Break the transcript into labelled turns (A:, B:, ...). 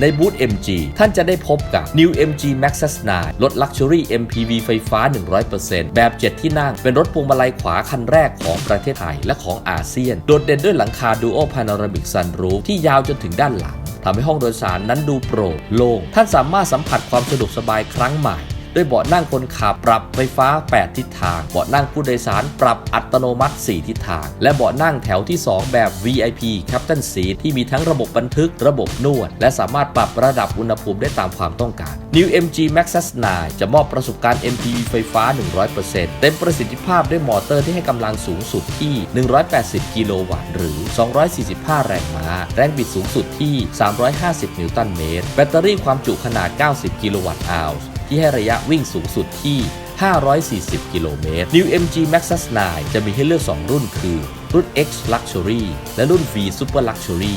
A: ในบูธ MG ท่านจะได้พบกับ New MG Maxus 9รถ Luxury MPV ไฟฟ้า 100%แบบ 7 ที่นั่ง เป็นรถพวงมาลัยขวาคันแรกของประเทศไทยและของอาเซียน โดดเด่นด้วยหลังคา Dual Panoramic Sunroof ที่ยาวจนถึงด้านหลังทำให้ห้องโดยสารนั้นดูโปร่งโล่งท่านสามารถสัมผัสความสะดวกสบายครั้งใหม่ ด้วยเบาะนั่งคนขับปรับไฟฟ้า 8 ทิศทาง เบาะนั่งผู้โดยสารปรับอัตโนมัติ 4 ทิศทาง และเบาะนั่งแถวที่ 2 แบบ VIP Captain Seat ที่มีทั้งระบบบันทึกระบบนวด และสามารถปรับระดับอุณหภูมิได้ตามความต้องการ New MG Maxus 9จะมอบประสบการณ์ MPV ไฟฟ้า 100%เต็มประสิทธิภาพด้วยมอเตอร์ที่ให้กำลังสูงสุดที่ 180 กิโลวัตต์หรือ 245 แรงม้า แรงบิดสูงสุดที่ 350 นิวตันเมตร แบตเตอรี่ความจุขนาด 90 กิโลวัตต์อาวส์ ที่ให้ระยะวิ่งสูงสุดที่ 540 กิโลเมตร New MG Maxus 9 จะมีให้เลือก 2 รุ่นคือ รุ่น X Luxury และรุ่น V Super Luxury